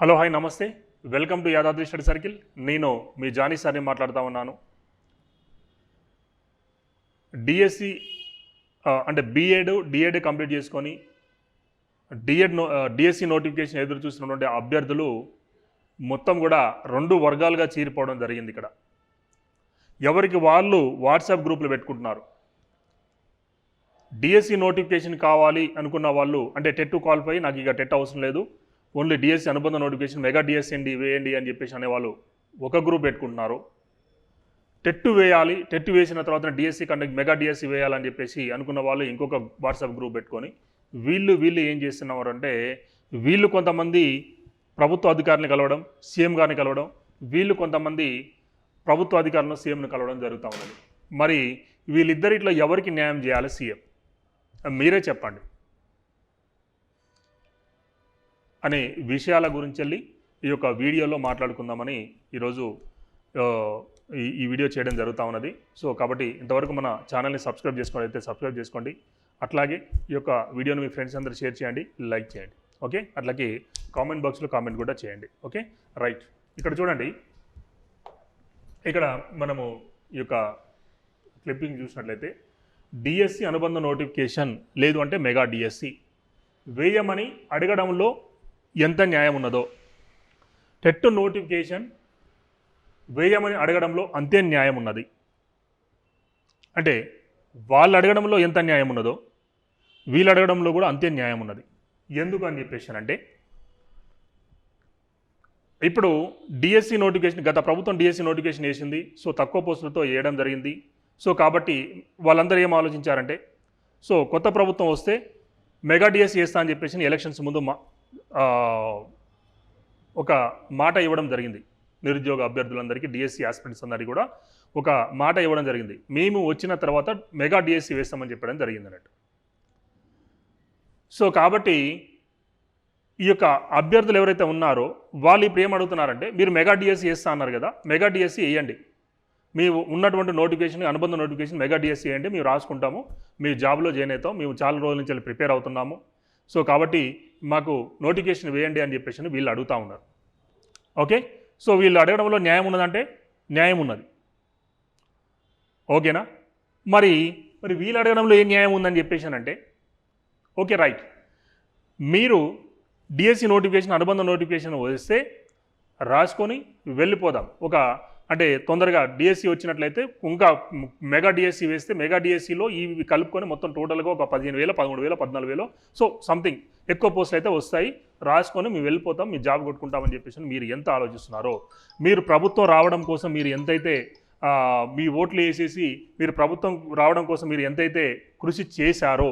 Hello hi నమస్తే. Welcome to Yadadri study circle. నేను మీ జానీ సార్ని మాట్లాడుతూ ఉన్నాను. డిఎస్సి అంటే B Ed D Ed complete చేసుకొని D Ed no DSC notification ఎదురు చూస్తున్నటువంటి అభ్యర్థులు మొత్తం కూడా రెండు వర్గాలుగా చీరిపోవడం జరిగింది ఇక్కడ. ఎవరికి వాళ్ళు వాట్సాప్ గ్రూపులు పెట్టుకుంటున్నారు? డిఎస్సి నోటిఫికేషన్ కావాలి అనుకున్న వాళ్ళు అంటే టెట్ క్వాలిఫై నాకు ఇక టెట్ అవసరం లేదు. ఓన్లీ డిఎస్సి అనుబంధ నోటిఫికేషన్ మెగా డిఎస్సి అండి వేయండి అని చెప్పేసి అనేవాళ్ళు ఒక గ్రూప్ పెట్టుకుంటున్నారు. టెట్టు వేయాలి టెట్టు వేసిన తర్వాత డిఎస్సి కండక్ట్ మెగా డిఎస్సి వేయాలని చెప్పేసి అనుకున్న వాళ్ళు ఇంకొక వాట్సాప్ గ్రూప్ పెట్టుకొని వీళ్ళు వీళ్ళు ఏం చేస్తున్నారు అంటే వీళ్ళు కొంతమంది ప్రభుత్వ అధికారిని కలవడం సీఎం గారిని కలవడం వీళ్ళు కొంతమంది ప్రభుత్వ అధికారులను సీఎంని కలవడం జరుగుతూ ఉన్నది. మరి వీళ్ళిద్దరిట్లో ఎవరికి న్యాయం చేయాలి సీఎం? మీరే చెప్పండి. అనే విషయాల గురించి వెళ్ళి ఈ యొక్క వీడియోలో మాట్లాడుకుందామని ఈరోజు ఈ ఈ వీడియో చేయడం జరుగుతూ ఉన్నది. సో కాబట్టి ఇంతవరకు మన ఛానల్ని సబ్స్క్రైబ్ చేసుకోండి అయితే సబ్స్క్రైబ్ చేసుకోండి. అట్లాగే ఈ యొక్క వీడియోని మీ ఫ్రెండ్స్ అందరూ షేర్ చేయండి లైక్ చేయండి. ఓకే? అట్లాగే కామెంట్ బాక్స్లో కామెంట్ కూడా చేయండి. ఓకే? రైట్. ఇక్కడ చూడండి. ఇక్కడ మనము ఈ యొక్క క్లిప్పింగ్ చూసినట్లయితే డిఎస్సి అనుబంధ నోటిఫికేషన్ లేదు అంటే మెగా డిఎస్సి. వేయమని అడగడంలో ఎంత న్యాయం ఉన్నదో. టెట్ నోటిఫికేషన్ వేయమని అడగడంలో అంతే న్యాయం ఉన్నది. అంటే వాళ్ళు అడగడంలో ఎంత న్యాయం ఉన్నదో వీళ్ళు అడగడంలో కూడా అంతే న్యాయం ఉన్నది. ఎందుకు అని చెప్పేసి అంటే ఇప్పుడు డిఎస్సి నోటిఫికేషన్ గత ప్రభుత్వం డిఎస్సి నోటిఫికేషన్ వేసింది. సో తక్కువ పోస్టులతో వేయడం జరిగింది. సో కాబట్టి వాళ్ళందరూ ఏం ఆలోచించారంటే సో కొత్త ప్రభుత్వం వస్తే మెగా డిఎస్సి వేస్తా అని చెప్పేసి ఎలక్షన్స్ ముందు మా ఒక మాట ఇవ్వడం జరిగింది. నిరుద్యోగ అభ్యర్థులందరికీ డిఎస్సి ఆస్పిరెంట్స్ అందరికీ కూడా ఒక మాట ఇవ్వడం జరిగింది. మేము వచ్చిన తర్వాత మెగా డిఎస్సి వేస్తామని చెప్పడం జరిగింది అన్నట్టు. సో కాబట్టి ఈ యొక్క అభ్యర్థులు ఎవరైతే ఉన్నారో వాళ్ళు ఇప్పుడు ఏం అడుగుతున్నారంటే మీరు మెగా డిఎస్సి వేస్తా అన్నారు కదా మెగా డిఎస్సి వేయండి. మీ ఉన్నటువంటి నోటిఫికేషన్ అనుబంధ నోటిఫికేషన్ మెగా డిఎస్సి వేయండి మేము రాసుకుంటాము మీ జాబ్లో జాయిన్ అవుతాం మేము చాలా రోజుల నుంచి వెళ్ళి ప్రిపేర్ అవుతున్నాము. సో కాబట్టి మాకు నోటిఫికేషన్ వేయండి అని చెప్పేసి వీళ్ళు అడుగుతూ ఉన్నారు. ఓకే? సో వీళ్ళు అడగడంలో న్యాయం ఉన్నదంటే న్యాయం ఉన్నది. ఓకేనా? మరి మరి వీళ్ళు అడగడంలో ఏ న్యాయం ఉందని చెప్పేసి అంటే ఓకే రైట్. మీరు డిఎస్సి నోటిఫికేషన్ అనుబంధ నోటిఫికేషన్ వస్తే రాసుకొని వెళ్ళిపోదాం. ఒక అంటే తొందరగా డిఎస్సి వచ్చినట్లయితే ఇంకా మెగా డిఎస్సి వేస్తే మెగా డిఎస్సిలో ఇవి కలుపుకొని మొత్తం టోటల్గా ఒక పదిహేను వేల పదమూడు వేల పద్నాలుగు వేలు. సో సంథింగ్ ఎక్కువ పోస్టులు అయితే వస్తాయి. రాసుకొని మేము వెళ్ళిపోతాం మీ జాబ్ కొట్టుకుంటామని చెప్పేసి మీరు ఎంత ఆలోచిస్తున్నారో. మీరు ప్రభుత్వం రావడం కోసం మీరు ఎంతైతే మీ ఓట్లు వేసేసి మీరు ప్రభుత్వం రావడం కోసం మీరు ఎంతైతే కృషి చేశారో.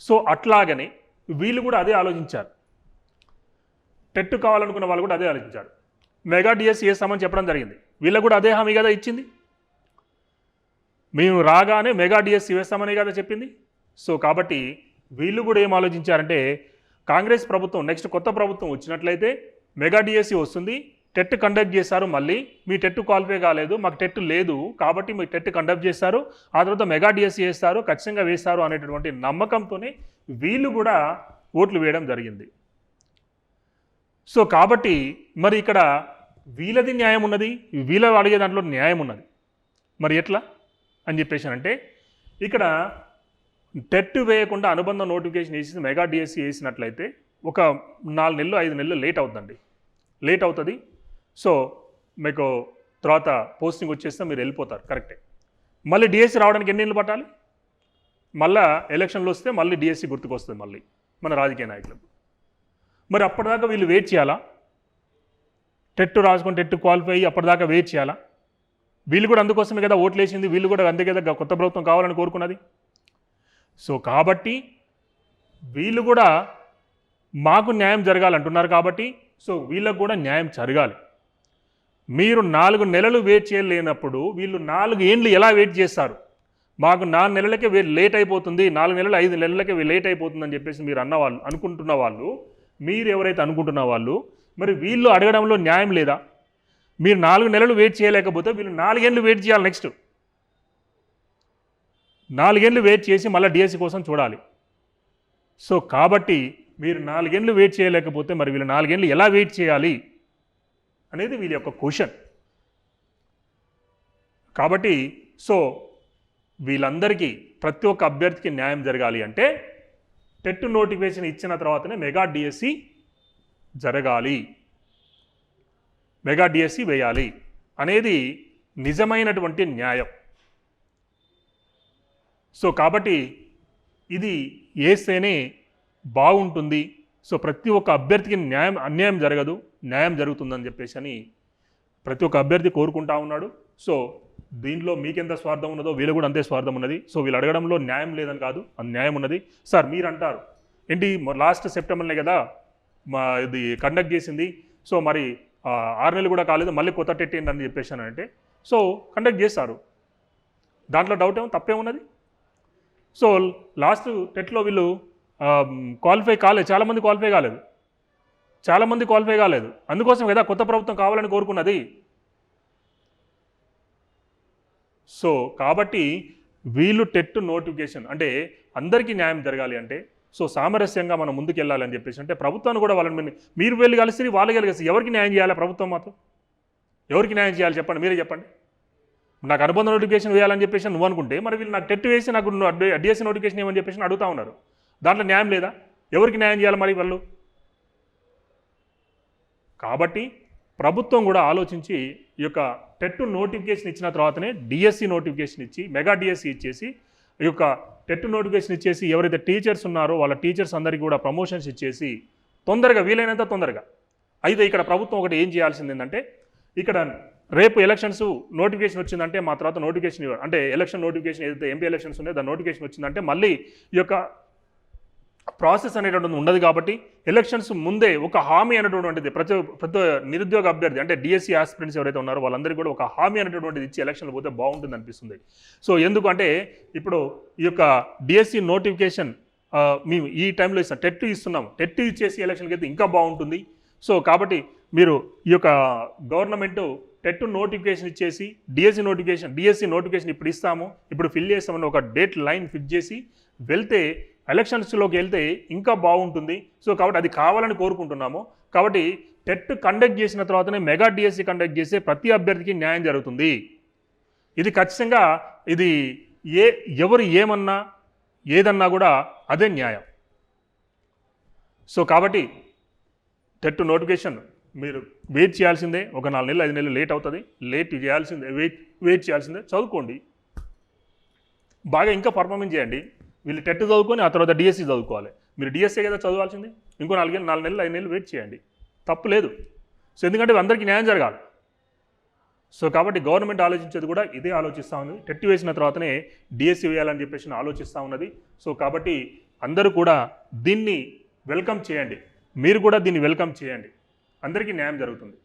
సో అట్లాగనే వీళ్ళు కూడా అదే ఆలోచించారు. టెట్ కావాలనుకున్న వాళ్ళు కూడా అదే ఆలోచించారు. మెగా డిఎస్సి చేస్తామని చెప్పడం జరిగింది. వీళ్ళకు కూడా అదే హామీ కదా ఇచ్చింది? మేము రాగానే మెగా డిఎస్సి వేస్తామని కదా చెప్పింది. సో కాబట్టి వీళ్ళు కూడా ఏం ఆలోచించారంటే కాంగ్రెస్ ప్రభుత్వం నెక్స్ట్ కొత్త ప్రభుత్వం వచ్చినట్లయితే మెగా డిఎస్సి వస్తుంది టెట్ కండక్ట్ చేశారు మళ్ళీ మీ టెట్ క్వాలిఫై కాలేదు మాకు టెట్ లేదు కాబట్టి మీ టెట్ కండక్ట్ చేస్తారు ఆ తర్వాత మెగా డిఎస్సి వేస్తారు ఖచ్చితంగా వేస్తారు అనేటటువంటి నమ్మకంతోనే వీళ్ళు కూడా ఓట్లు వేయడం జరిగింది. సో కాబట్టి మరి ఇక్కడ వీళ్ళది న్యాయం ఉన్నది వీళ్ళ అడిగే దాంట్లో న్యాయం ఉన్నది. మరి ఎట్లా? అని చెప్పేసి అంటే ఇక్కడ టెట్ వేయకుండా అనుబంధ నోటిఫికేషన్ వేసి మెగా డిఎస్సి వేసినట్లయితే ఒక నాలుగు నెలలు ఐదు నెలలు లేట్ అవుతుందండి. లేట్ అవుతుంది. సో మీకు తర్వాత పోస్టింగ్ వచ్చేస్తే మీరు వెళ్ళిపోతారు కరెక్టే. మళ్ళీ డిఎస్సి రావడానికి ఎన్ని నెలలు పట్టాలి? మళ్ళా ఎలక్షన్లు వస్తే మళ్ళీ డిఎస్సి గుర్తుకొస్తుంది మళ్ళీ మన రాజకీయ నాయకులకు. మరి అప్పటిదాకా వీళ్ళు వెయిట్ చేయాలా? టెట్ రాసుకొని టెట్ క్వాలిఫై అయ్యి అప్పటిదాకా వెయిట్ చేయాలా? వీళ్ళు కూడా అందుకోసమే కదా ఓట్లు వేసింది వీళ్ళు కూడా అంతే కదా కొత్త ప్రభుత్వం కావాలని కోరుకున్నది. సో కాబట్టి వీళ్ళు కూడా మాకు న్యాయం జరగాలంటున్నారు కాబట్టి సో వీళ్ళకు కూడా న్యాయం జరగాలి. మీరు నాలుగు నెలలు వెయిట్ చేయలేనప్పుడు వీళ్ళు నాలుగు ఏండ్లు ఎలా వెయిట్ చేస్తారు? మాకు నాలుగు నెలలకే లేట్ అయిపోతుంది నాలుగు నెలలు ఐదు నెలలకే వే- లేట్ అయిపోతుందని చెప్పేసి మీరు అన్నవాళ్ళు అనుకుంటున్న వాళ్ళు మీరు ఎవరైతే అనుకుంటున్న వాళ్ళు మరి వీళ్ళు అడగడంలో న్యాయం లేదా? మీరు నాలుగు నెలలు వెయిట్ చేయలేకపోతే వీళ్ళు నాలుగేళ్ళు వెయిట్ చేయాలి నెక్స్ట్. నాలుగేళ్ళు వెయిట్ చేసి మళ్ళీ డిఎస్సి కోసం చూడాలి. సో కాబట్టి మీరు నాలుగేళ్ళు వెయిట్ చేయలేకపోతే మరి వీళ్ళు నాలుగేళ్ళు ఎలా వెయిట్ చేయాలి అనేది వీళ్ళ యొక్క క్వశ్చన్. కాబట్టి సో వీళ్ళందరికీ ప్రతి ఒక్క అభ్యర్థికి న్యాయం జరగాలి అంటే టెట్ నోటిఫికేషన్ ఇచ్చిన తర్వాతనే మెగా డిఎస్సి జరగాలి. మెగా డిఎస్సి వేయాలి అనేది నిజమైనటువంటి న్యాయం. సో కాబట్టి ఇది వేస్తేనే బాగుంటుంది. సో ప్రతి ఒక్క అభ్యర్థికి న్యాయం అన్యాయం జరగదు న్యాయం జరుగుతుందని చెప్పేసి అని ప్రతి ఒక్క అభ్యర్థి కోరుకుంటా ఉన్నాడు. సో దీనిలో మీకెంత స్వార్థం ఉన్నదో వీళ్ళు కూడా అంతే స్వార్థం ఉన్నది. సో వీళ్ళు అడగడంలో న్యాయం లేదని కాదు అది న్యాయం ఉన్నది. సార్ మీరు అంటారు ఏంటి లాస్ట్ సెప్టెంబర్లే కదా మా ఇది కండక్ట్ చేసింది. సో మరి ఆరు నెలలు కూడా కాలేదు మళ్ళీ కొత్త టెట్ ఏంటని చెప్పేసానంటే సో కండక్ట్ చేస్తారు. దాంట్లో డౌట్ ఏమో తప్పేమున్నది సో లాస్ట్ టెట్లో వీళ్ళు క్వాలిఫై కాలేదు. చాలామంది క్వాలిఫై కాలేదు. చాలామంది క్వాలిఫై కాలేదు. అందుకోసం కదా కొత్త ప్రభుత్వం కావాలని కోరుకున్నది. సో కాబట్టి వీళ్ళు టెట్ నోటిఫికేషన్ అంటే అందరికీ న్యాయం జరగాలి అంటే సో సామరస్యంగా మనం ముందుకెళ్ళాలని అని చెప్పేసి అంటే ప్రభుత్వాన్ని కూడా వాళ్ళని మీరు- మీరు వెళ్ళి కలిసి వాళ్ళు కలిసి ఎవరికి న్యాయం చేయాలి ప్రభుత్వం మాత్రం? ఎవరికి న్యాయం చేయాలి చెప్పండి మీరే చెప్పండి. నాకు అనుబంధ నోటిఫికేషన్ వేయాలని చెప్పేసి నువ్వు అనుకుంటే మరి వీళ్ళు నాకు టెట్ వేసి నాకు డిఎస్సీ నోటిఫికేషన్ ఏమని చెప్పేసి అడుగుతా ఉన్నారు. దాంట్లో న్యాయం లేదా? ఎవరికి న్యాయం చేయాలి మరి వాళ్ళు? కాబట్టి ప్రభుత్వం కూడా ఆలోచించి ఈ యొక్క టెట్ నోటిఫికేషన్ ఇచ్చిన తర్వాతనే డిఎస్సి నోటిఫికేషన్ ఇచ్చి మెగా డిఎస్సి ఇచ్చేసి ఈ యొక్క టెట్ నోటిఫికేషన్ ఇచ్చేసి ఎవరైతే టీచర్స్ ఉన్నారో వాళ్ళ టీచర్స్ అందరికీ కూడా ప్రమోషన్స్ ఇచ్చేసి తొందరగా వీలైనంత తొందరగా. అయితే ఇక్కడ ప్రభుత్వం ఒకటి ఏం చేయాల్సింది ఏంటంటే ఇక్కడ రేపు ఎలక్షన్స్ నోటిఫికేషన్ వచ్చిందంటే మా తర్వాత నోటిఫికేషన్ ఇవ్వ- అంటే ఎలక్షన్ నోటిఫికేషన్ ఏదైతే ఎంపీ ఎలక్షన్స్ ఉన్నాయో దాని నోటిఫికేషన్ వచ్చిందంటే మళ్ళీ ఈ యొక్క ప్రాసెస్ అనేటువంటిది ఉండదు కాబట్టి ఎలక్షన్స్ ముందే ఒక హామీ అనేటువంటిది ప్రతి ప్రతి నిరుద్యోగ అభ్యర్థి అంటే డిఎస్సీ ఆస్పిరెంట్స్ ఎవరైతే ఉన్నారో వాళ్ళందరికీ కూడా ఒక హామీ అనేటువంటిది ఇచ్చి ఎలక్షన్లు పోతే బాగుంటుంది అనిపిస్తుంది. సో ఎందుకంటే ఇప్పుడు ఈ యొక్క డిఎస్సీ నోటిఫికేషన్ మేము ఈ టైంలో ఇస్తాం టెట్ ఇస్తున్నాం. టెట్ ఇచ్చేసి ఎలక్షన్కి అయితే ఇంకా బాగుంటుంది. సో కాబట్టి మీరు ఈ యొక్క గవర్నమెంటు టెట్ నోటిఫికేషన్ ఇచ్చేసి డిఎస్సి నోటిఫికేషన్ డిఎస్సి నోటిఫికేషన్ ఇప్పుడు ఇస్తాము ఇప్పుడు ఫిల్ చేస్తామని ఒక డేట్ లైన్ ఫిక్స్ చేసి వెళ్తే ఎలక్షన్స్లోకి వెళ్తే ఇంకా బాగుంటుంది. సో కాబట్టి అది కావాలని కోరుకుంటున్నాము. కాబట్టి టెట్ కండక్ట్ చేసిన తర్వాతనే మెగా డిఎస్సి కండక్ట్ చేసే ప్రతి అభ్యర్థికి న్యాయం జరుగుతుంది. ఇది ఖచ్చితంగా ఇది ఏ ఎవరు ఏమన్నా ఏదన్నా కూడా అదే న్యాయం. సో కాబట్టి టెట్ నోటిఫికేషన్ మీరు వెయిట్ చేయాల్సిందే. ఒక నాలుగు నెలలు ఐదు నెలలు లేట్ అవుతుంది. లేట్ చేయాల్సిందే వెయిట్ వెయిట్ చేయాల్సిందే. చదువుకోండి. బాగా ఇంకా పర్ఫార్మెన్స్ చేయండి. వీళ్ళు టెట్ చదువుకొని ఆ తర్వాత డిఎస్సి చదువుకోవాలి. మీరు డిఎస్సీ కదా చదవాల్సింది? ఇంకో నాలుగేళ్ళు నాలుగు నెలలు ఐదు నెలలు వెయిట్ చేయండి. తప్పు లేదు. సో ఎందుకంటే అందరికీ న్యాయం జరగాలి. సో కాబట్టి గవర్నమెంట్ ఆలోచించేది కూడా ఇదే ఆలోచిస్తూ ఉంది టెట్ వేసిన తర్వాతనే డిఎస్సి వేయాలని చెప్పేసి ఆలోచిస్తూ ఉన్నది. సో కాబట్టి అందరూ కూడా దీన్ని వెల్కమ్ చేయండి. మీరు కూడా దీన్ని వెల్కమ్ చేయండి. అందరికీ న్యాయం జరుగుతుంది.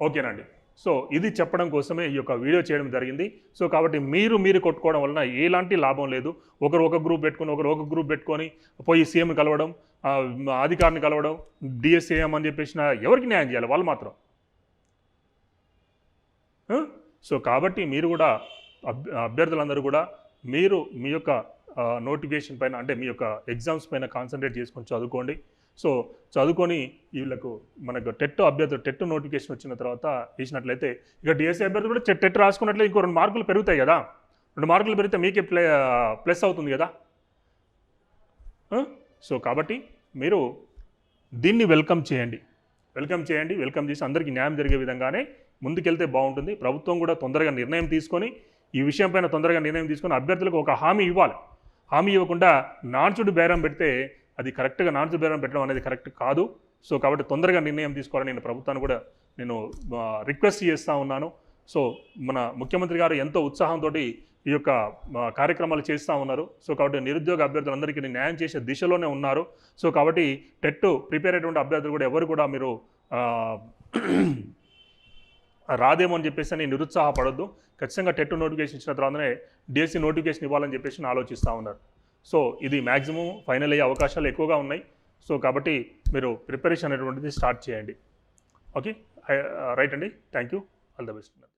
ఓకేనండి సో ఇది చెప్పడం కోసమే ఈ యొక్క వీడియో చేయడం జరిగింది. సో కాబట్టి మీరు మీరు కొట్టుకోవడం వలన ఎలాంటి లాభం లేదు. ఒకరు ఒక గ్రూప్ పెట్టుకొని ఒకరు ఒక గ్రూప్ పెట్టుకొని పోయి సీఎం కలవడం అధికారిని కలవడం డిఎస్ఏఎం అని చెప్పేసిన ఎవరికి న్యాయం చేయాలి? వాళ్ళు మాత్రం. సో కాబట్టి మీరు కూడా అభ్యర్థులందరూ కూడా మీరు మీ యొక్క నోటిఫికేషన్ పైన అంటే మీ యొక్క ఎగ్జామ్స్ పైన కాన్సన్ట్రేట్ చేసుకొని చదువుకోండి. సో చదువుకొని వీళ్ళకు మనకు టెట్ అభ్యర్థులు టెట్ నోటిఫికేషన్ వచ్చిన తర్వాత ఇచ్చినట్లయితే ఇక డిఎస్సీ అభ్యర్థులు కూడా టెట్ రాసుకున్నట్లయితే ఇంకో రెండు మార్కులు పెరుగుతాయి కదా. రెండు మార్కులు పెరిగితే మీకే ప్లే ప్లస్ అవుతుంది కదా. సో కాబట్టి మీరు దీన్ని వెల్కమ్ చేయండి. వెల్కమ్ చేయండి వెల్కమ్ చేసి అందరికీ న్యాయం జరిగే విధంగానే ముందుకెళ్తే బాగుంటుంది. ప్రభుత్వం కూడా తొందరగా నిర్ణయం తీసుకొని ఈ విషయం పైన తొందరగా నిర్ణయం తీసుకొని అభ్యర్థులకు ఒక హామీ ఇవ్వాలి. హామీ ఇవ్వకుండా నాన్చుడు బేరం పెడితే అది కరెక్ట్గా నాన్చుడు బేరం పెట్టడం అనేది కరెక్ట్ కాదు. సో కాబట్టి తొందరగా నిర్ణయం తీసుకోవాలని నేను ప్రభుత్వాన్ని కూడా నేను రిక్వెస్ట్ చేస్తూ ఉన్నాను. సో మన ముఖ్యమంత్రి గారు ఎంతో ఉత్సాహంతో ఈ యొక్క కార్యక్రమాలు చేస్తూ ఉన్నారు. సో కాబట్టి నిరుద్యోగ అభ్యర్థులందరికీ న్యాయం చేసే దిశలోనే ఉన్నారు. సో కాబట్టి టెట్ ప్రిపేర్ అయినటువంటి అభ్యర్థులు కూడా ఎవరు కూడా మీరు రాదేమో అని చెప్పేసి అని నిరుత్సాహపడొద్దు. ఖచ్చితంగా టెట్ నోటిఫికేషన్ ఇచ్చిన తర్వాతనే డిఎస్సి నోటిఫికేషన్ ఇవ్వాలని చెప్పేసి ఆలోచిస్తూ ఉన్నారు. సో ఇది మ్యాక్సిమం ఫైనల్ అయ్యే అవకాశాలు ఎక్కువగా ఉన్నాయి. సో కాబట్టి మీరు ప్రిపరేషన్ అనేటువంటిది స్టార్ట్ చేయండి. ఓకే రైట్ uh, అండి? Thank you all the best